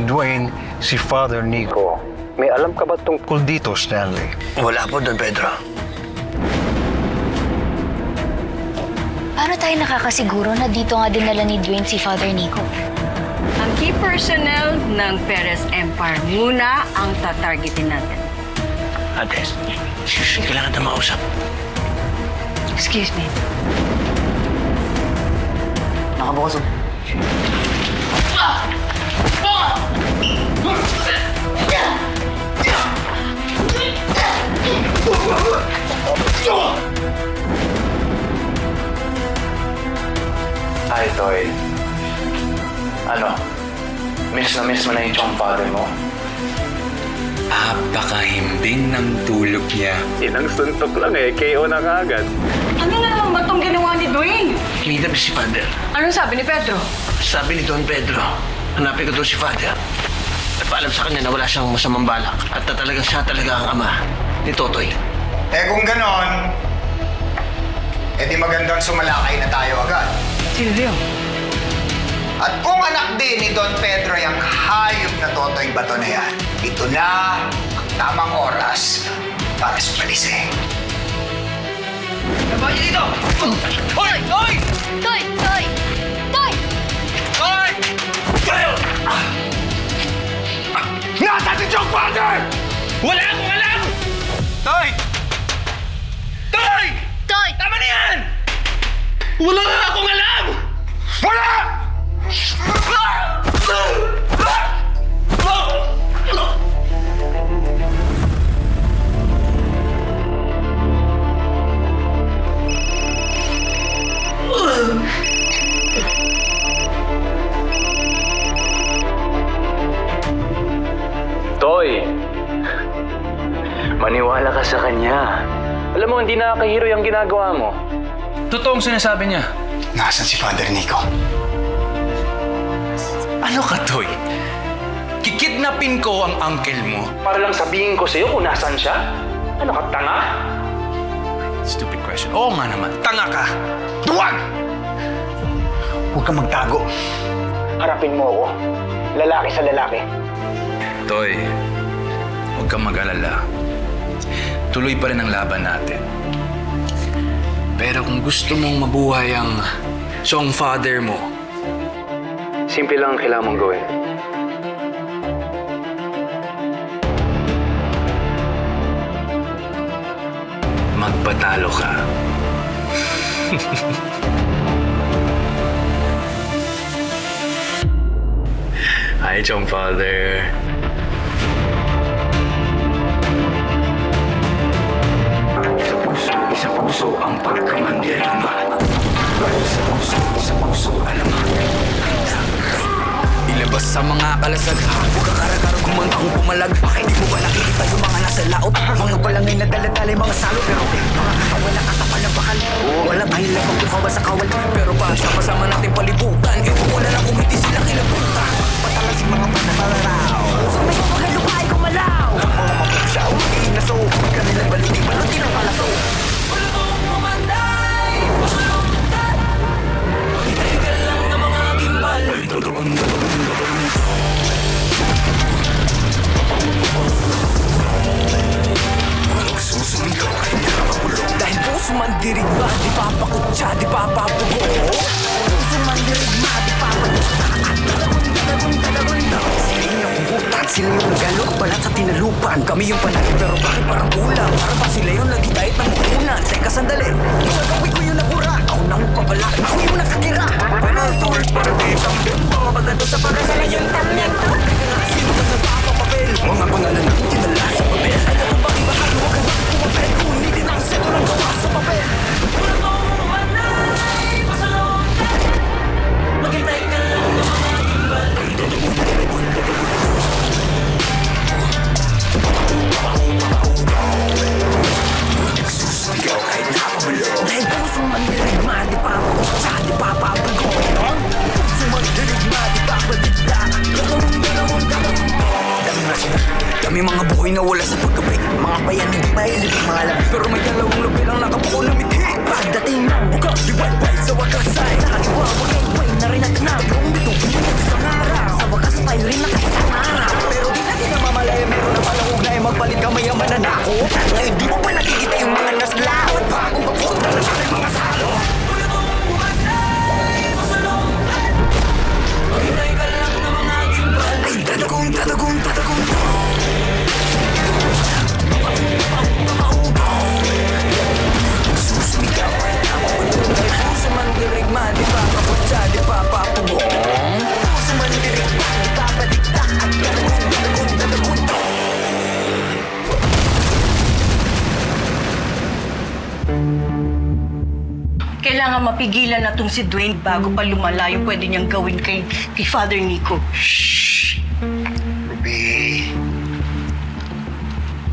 ni Dwayne si Father Nico. May alam ka ba tungkol dito, Stanley? Wala po, Don Pedro. Paano tayo nakakasiguro na dito nga dinala ni Dwayne si Father Nico? Ang key personnel ng Perez Empire muna ang tatargetin natin. Ate, shh, kailangan na mausap. Excuse me. Nakabukas Hi, Toy. Ano? Miss na miss mo na yung chong father mo? Napakahimbing ng tulog niya. Inang suntok lang eh. KO na kaagad. Ano na naman ba itong ginawa ni Dwayne? Kinidap si Father. Anong sabi ni Pedro? Sabi ni Don Pedro, hanapin ko doon si Father. At paalam sa kanya na wala siyang masamang balak at na talagang siya talaga ang ama ni Totoy. Eh kung ganon, eh di magandang sumalakay na tayo agad. Silvio. At kung anak din ni Don Pedro yung hayop na totoy bato na yan, ito na ang tamang oras para sa palising. Toy! Toy! Toy! Toy! Nasaan si John Father? Wala akong alam! Toy! Toy! Toy! Tama na yan! Wala akong alam! Wala! Toy! Ginagawa mo. Totoong sinasabi niya. Nasaan si Father Nico? Ano ka, Toy? Kikidnapin ko ang uncle mo. Para lang sabihin ko sa'yo kung nasan siya? Ano ka, tanga? Stupid question. Oo nga naman, tanga ka. Duwag! Huwag kang magtago. Harapin mo ako. Lalaki sa lalaki. Toy, huwag kang mag-alala. Tuloy pa rin ang laban natin. Pero kung gusto mong mabuhay ang song father mo, Simple lang ang kailangan mong gawin. magpatalo ka. Hi, Chong Father. Puso ang pagkamandirma. Sa puso, sa puso, alam. Ilabas sa mga kalasag. Huwag ka karakaro kumanta kung pumalag Hindi mo ba nakikita yung mga nasa laot? Mga balangay na daladalay mga salot. Pero mga kakawal na katapal ng bakal. Wala tayong labang bukawa sa kawal. Pero pa sama-sama natin palibutan. Ewan ko na lang kung hindi sila kilabutan. Patalas yung mga panataraw Sa may mga lupay kumalaw Ang mga mapagsaw, magiging naso Kanilang baluti, baluti ng palaso Dahil puso man dirigma, di papakutsa, di papapugo. Puso man dirigma, di papakutsa. Sila yung kumputan, sila yung galo Balat sa tinalupan, kami yung panalo Pero bakit parang kulang? Para ba sila yung nagitahit ng mukunan? Teka sandali, gagawin ko yung nabura. Ako nang papala, ako yung nakatira. I told para di tambing Mga bagado sa para si Dwayne bago pa lumala yung pwede niyang gawin kay, kay Father Nico. Ruby,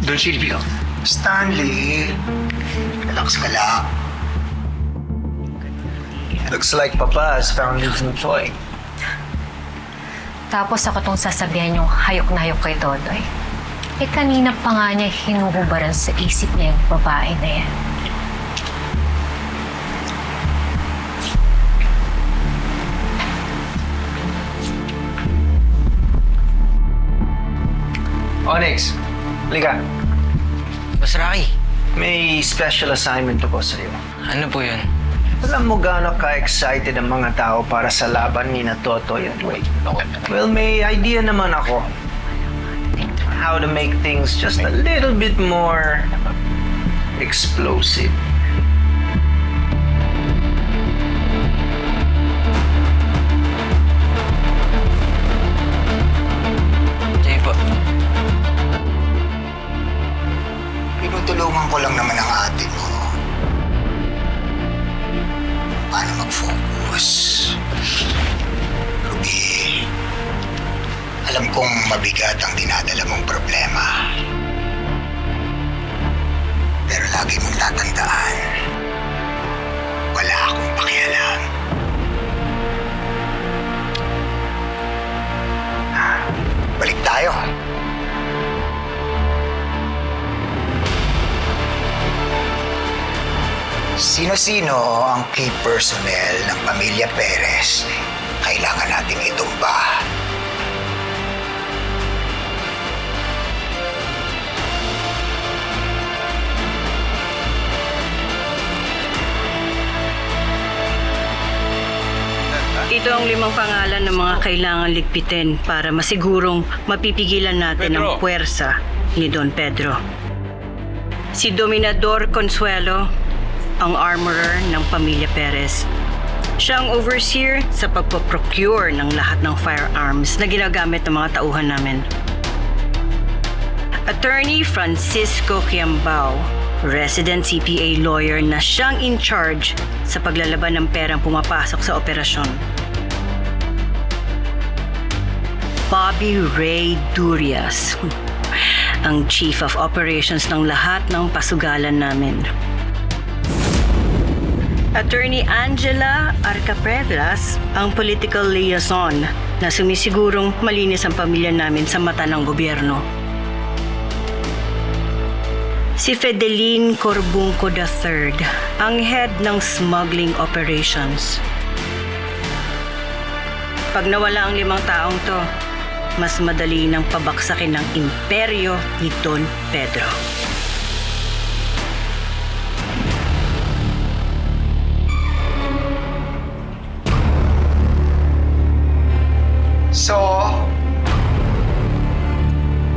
Don Silvio, Stanley, relax ka lang. Looks like Papa has found his new toy. Tapos ako tong sasabihan yung hayok na hayok kay Totoy. Eh kanina pa nga niya hinuhubaran sa isip niya yung babae na yan. Onyx, liga. Boss Rocky, May special assignment ako sa iyo. ano po yun? Alam mo gaano ka-excited ang mga tao para sa laban ni na Totoy at Wade? Well, may idea naman ako how to make things just a little bit more explosive. Key personnel ng pamilya Perez kailangan nating itumba? Ito ang limang pangalan ng mga kailangan ligpitin para masigurong mapipigilan natin ang puwersa ni Don Pedro. Si Dominador Consuelo, ang armorer ng pamilya Perez. Siya ang overseer sa pagpaprocure ng lahat ng firearms na ginagamit ng mga tauhan namin. Attorney Francisco Quiambao, resident CPA lawyer na siyang in charge sa paglalaban ng perang pumapasok sa operasyon. Bobby Ray Durias, ang Chief of Operations ng lahat ng pasugalan namin. Attorney Angela Arcaprevlas, ang political liaison na sumisigurong malinis ang pamilya namin sa mata ng gobyerno. Si Fedeline Corbunco III, ang head ng smuggling operations. Pag nawala ang limang taong to, mas madali nang pabaksakin ng imperyo ni Don Pedro.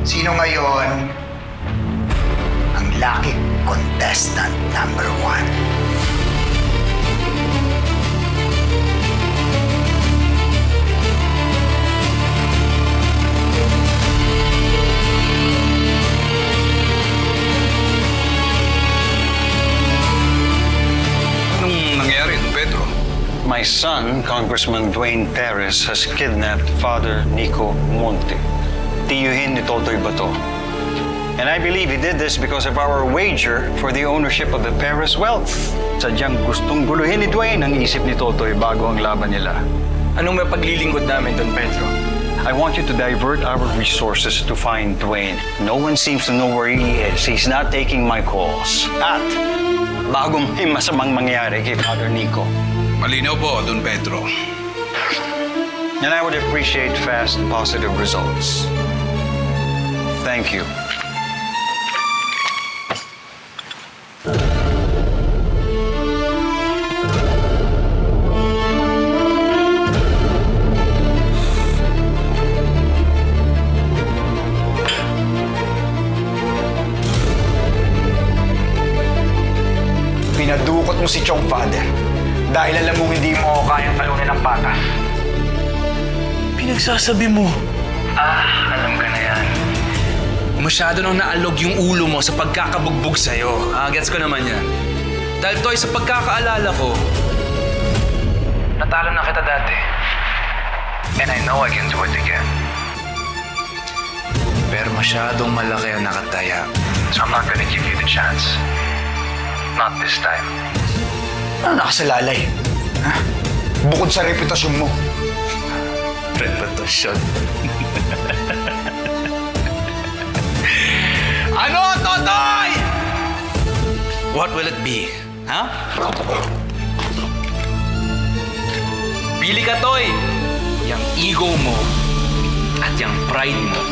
Sino ngayon ang lucky contestant number one? Anong nangyari, Don Pedro? My son, Congressman Dwayne Perez, has kidnapped Father Nico Monte. Tiyuhin ni Totoy Bato. And I believe he did this because of our wager for the ownership of the Perez wealth. Sadyang gustong guluhin ni Dwayne ang isip ni Totoy bago ang laban nila. Anong mapaglilingkod namin, Don Pedro? I want you to divert our resources to find Dwayne. No one seems to know where he is. He's not taking my calls. At bagong may masamang mangyari kay Father Nico. Malinaw po, Don Pedro. And I would appreciate fast, positive results. Thank you. Pinadukot mo si Chong Father dahil alam mong hindi mo ako kayang talunin ng patas. Pinagsasabi mo. Ah, alam ka. Masyado nang naalog yung ulo mo sa pagkakabugbog sa'yo. Ah, gets ko naman yan. Dahil Toy, sa pagkakaalala ko, natalo na kita dati. And I know I can do it again. Pero masyadong malaki ang nakataya. So I'm not gonna give you the chance. Not this time. Ano nakasalalay? Ha? Bukod sa reputasyon mo. Reputasyon. Totoy? What will it be? Ha? Pili ka, Toy. Yang ego mo at yang pride mo.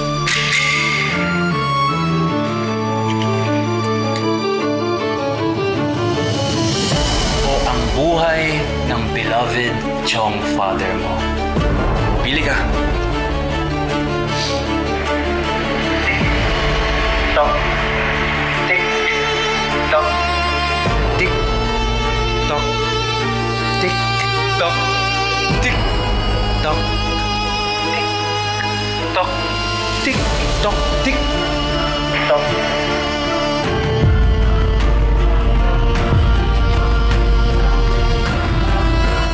O ang buhay ng beloved Chong father mo. Pili ka. Tok. tóc tích tóc tích tóc tích tóc tích tóc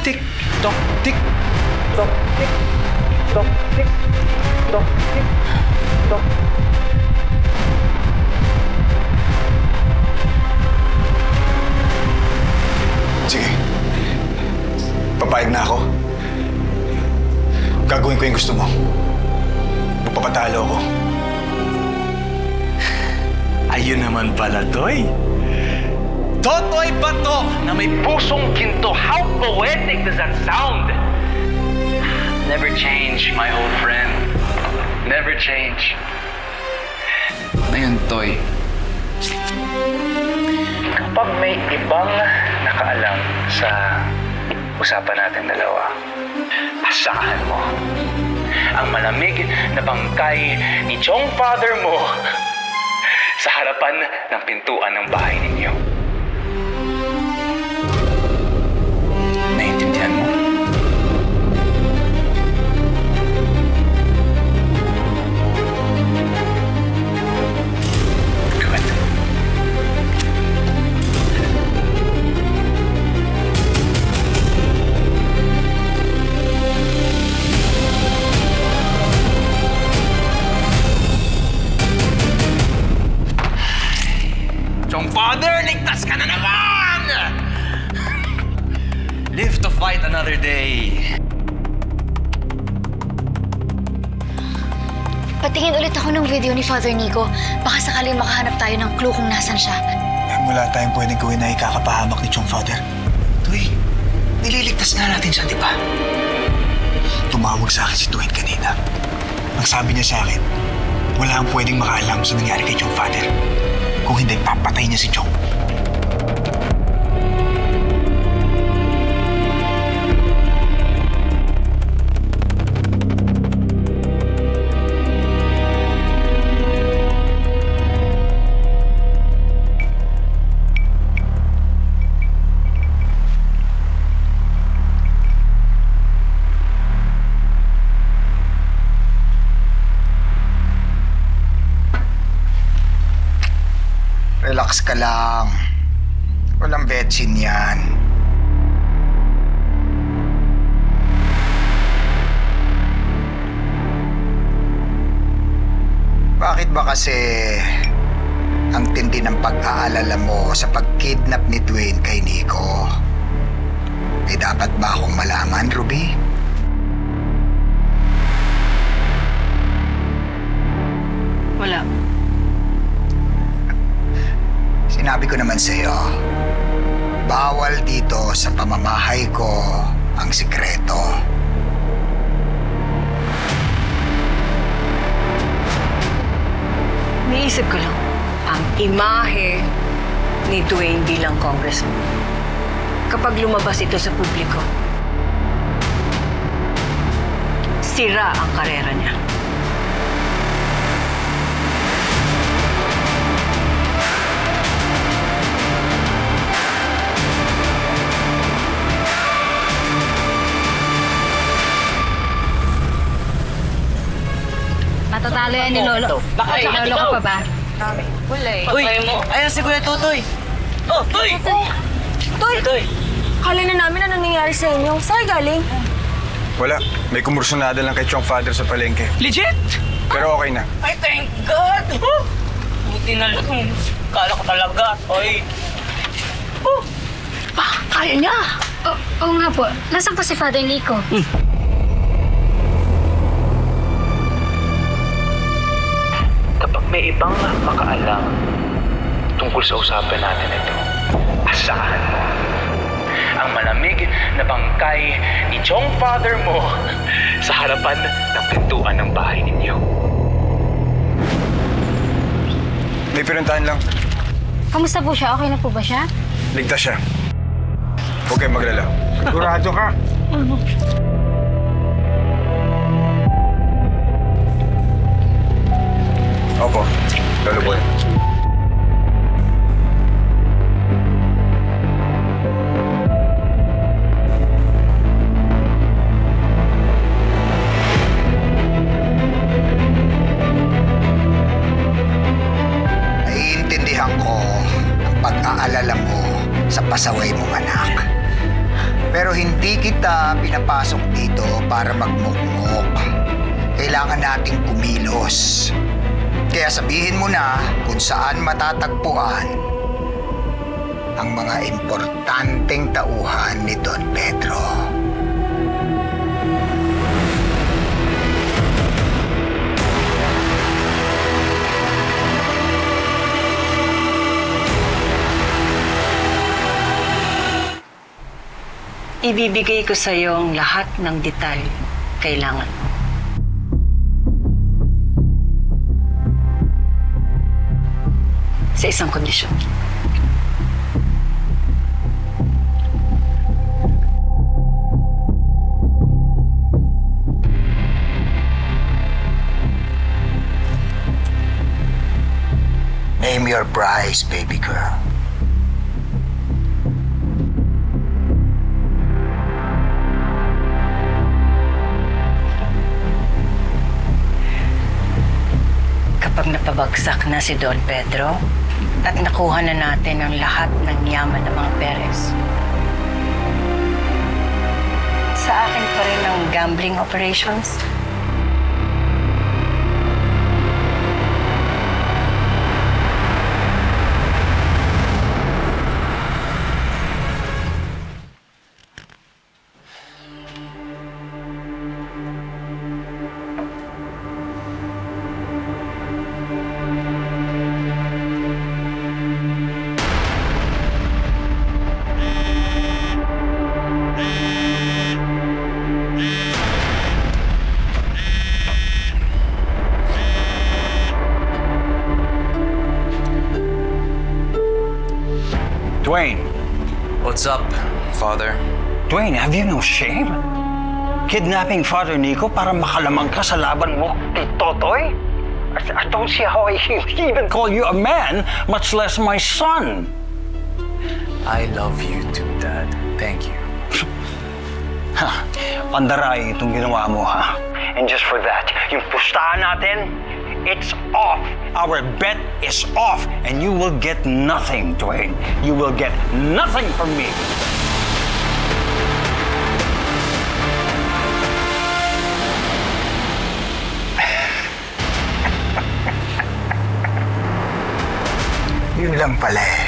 tích tóc tích tóc tích tóc tích tóc tích tóc Sige. Papayag na ako. Gagawin ko yung gusto mo. Magpapatalo ako. Ayun naman pala, Toy. Totoy ba to na may pusong ginto? How poetic does that sound? Never change, my old friend. Never change. Ngayon, Toy. Kapag may ibang nakaalam sa usapan natin dalawa, asahan mo. Ang malamig na bangkay ni Chong father mo sa harapan ng pintuan ng bahay ninyo. Pwedeng gawin na ikakapahamak ni Chong Father. Tuy, nililigtas na natin siya, di ba? Tumawag sa akin si Dwayne kanina. Ang sabi niya sa akin, wala ang pwedeng makaalam sa nangyari kay Chong Father. Kung hindi, papatay niya si Chong. Relax ka lang. Walang vetsin yan. Bakit ba kasi ang tindi ng pag-aalala mo sa pag-kidnap ni Dwayne kay Nico? Naman sa iyo, bawal dito sa pamamahay ko ang sikreto. Niisip ko lang, ang imahe ni Dwayne bilang congressman. Kapag lumabas ito sa publiko, sira ang karera niya. Matatalo yan ni Lolo. Baka Lolo ka pa ba? Uy, ayan si Kuya Totoy. Oh, Toy! Toy! Toy! Kala na namin ano nangyayari sa inyo. Saan galing? Wala. May kumursunada lang kay Chong Father sa palengke. Legit? Pero okay na. Ay, thank God! Oh, buti na lang. Kala ko talaga, Toy. Oh, pa, kaya niya. Oo oo nga po. Nasaan po si Father Nico? Kapag may ibang makaalam tungkol sa usapan natin ito, asahan mo ang malamig na bangkay ni Chong Father mo sa harapan ng pintuan ng bahay ninyo. May pinuntahan lang. Kamusta po siya? Okay na po ba siya? Ligtas siya. Huwag kayong maglala. Sigurado ka? Opo. Lolo boy. Naiintindihan ko ang pag-aalala mo sa pasaway mong anak. Pero hindi kita pinapasok dito para magmukmok. Kailangan nating kumilos. Kaya sabihin mo na kung saan matatagpuan ang mga importanteng tauhan ni Don Pedro. Ibibigay ko sa iyo ang lahat ng detalye kailangan mo. Sa isang kondisyon. Name your price, baby girl. Kapag napabagsak na si Don Pedro at nakuha na natin ang lahat ng yaman ng mga Perez. Sa akin pa rin ang gambling operations. Dwayne, What's up, Father? Dwayne, have you no shame? Kidnapping Father Nico para makalamang ka sa laban mo kay Totoy? I, I don't see how I can even call you a man, much less my son. I love you too, Dad. Thank you. Ha, pandaray itong ginawa mo, ha? And just for that, yung pustahan natin, it's off. Our bet is off. And you will get nothing, Dwayne. You will get nothing from me. Yun lang pala eh.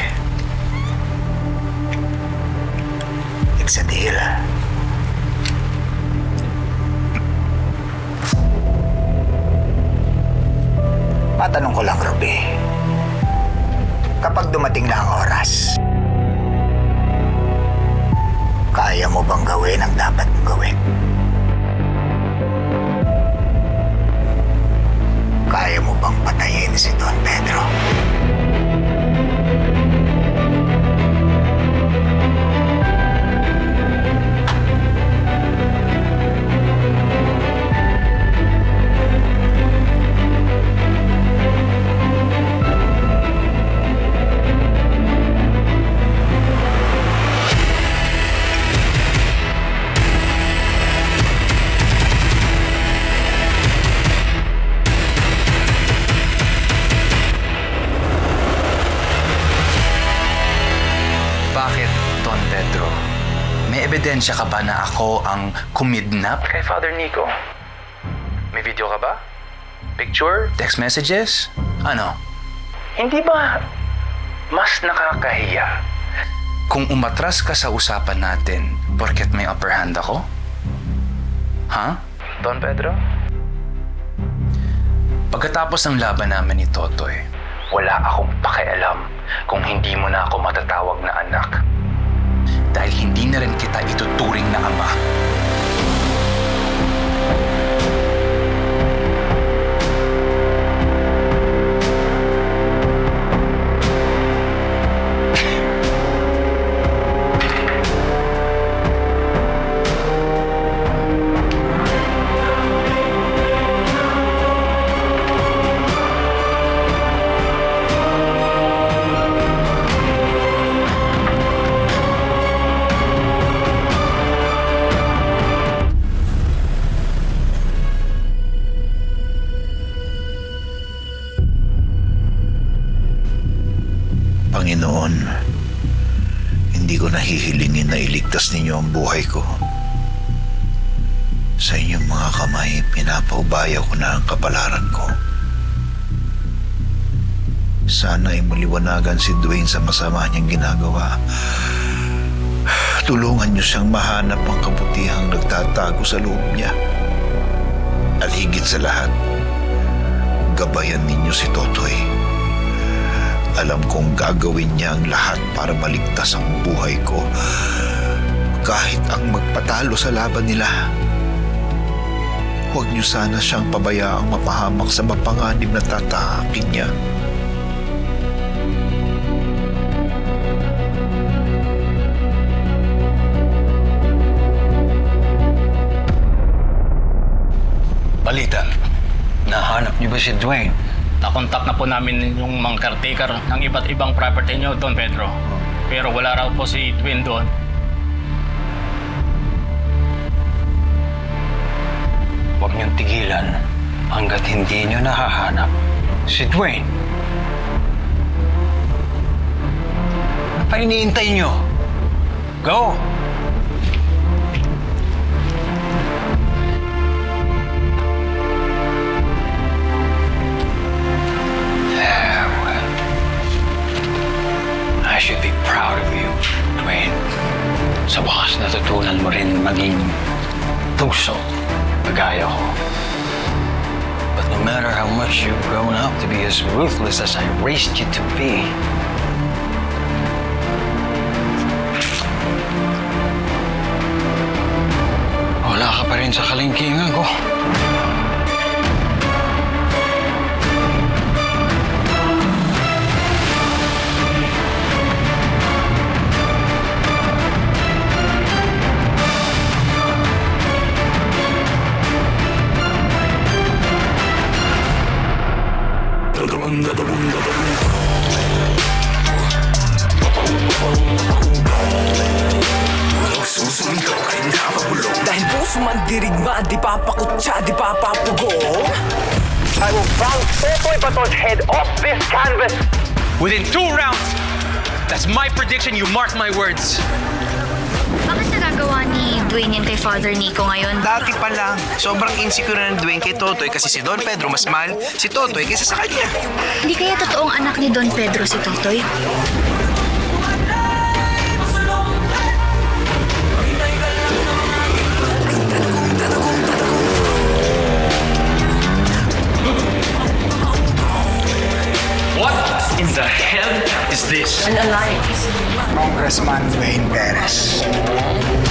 Ebidensya ka ba na ako ang kumidnap kay Father Nico? May video ka ba? Picture? Text messages? Ano? Hindi ba mas nakakahiya kung umatras ka sa usapan natin porket may upper hand ako? Ha? Don Pedro? Pagkatapos ng laban namin ni Totoy, wala akong pakialam kung hindi mo na ako matatawag na anak. Dahil hindi na rin kita ituturing na ama. Panginoon, hindi ko nahihilingin na iligtas ninyo ang buhay ko. Sa inyong mga kamay, pinapaubaya ko na ang kapalaran ko. Sana ay maliwanagan si Dwayne sa masama niyang ginagawa. Tulungan niyo siyang mahanap ang kabutihang nagtatago sa loob niya. At higit sa lahat, gabayan ninyo si Totoy. Alam kong gagawin niya ang lahat para maligtas ang buhay ko. Kahit ang magpatalo sa laban nila. Huwag niyo sana siyang pabayaang mapahamak sa mapanganib na tatahakin niya. Balita, nahanap niyo ba si Dwayne? Nakontak na po namin yung mga caretaker ng iba't ibang property nyo, Don Pedro. Pero wala raw po si Dwayne doon. Huwag niyong tigilan hanggat hindi niyo nahahanap si Dwayne. Ano pa iniintay niyo? Go! Proud of you, Dwayne. Sa wakas natutunan mo rin maging puso, kagaya ko. But no matter how much you've grown up to be as ruthless as I raised you to be, wala ka pa rin sa kalingkingan ko. Dirigma, di papakutsa, di papapugo I will bounce Totoy Baton's head off this canvas. Within two rounds! That's my prediction, you mark my words. Bakit nagagawa ni Dwayne yan kay Father Nico ngayon? Dati pa lang, sobrang insecure na ng Dwayne kay Totoy kasi si Don Pedro mas mahal si Totoy kaysa sa kanya. Hindi kaya totoong anak ni Don Pedro si Totoy? This? An alliance. Congressman Dwayne Perez.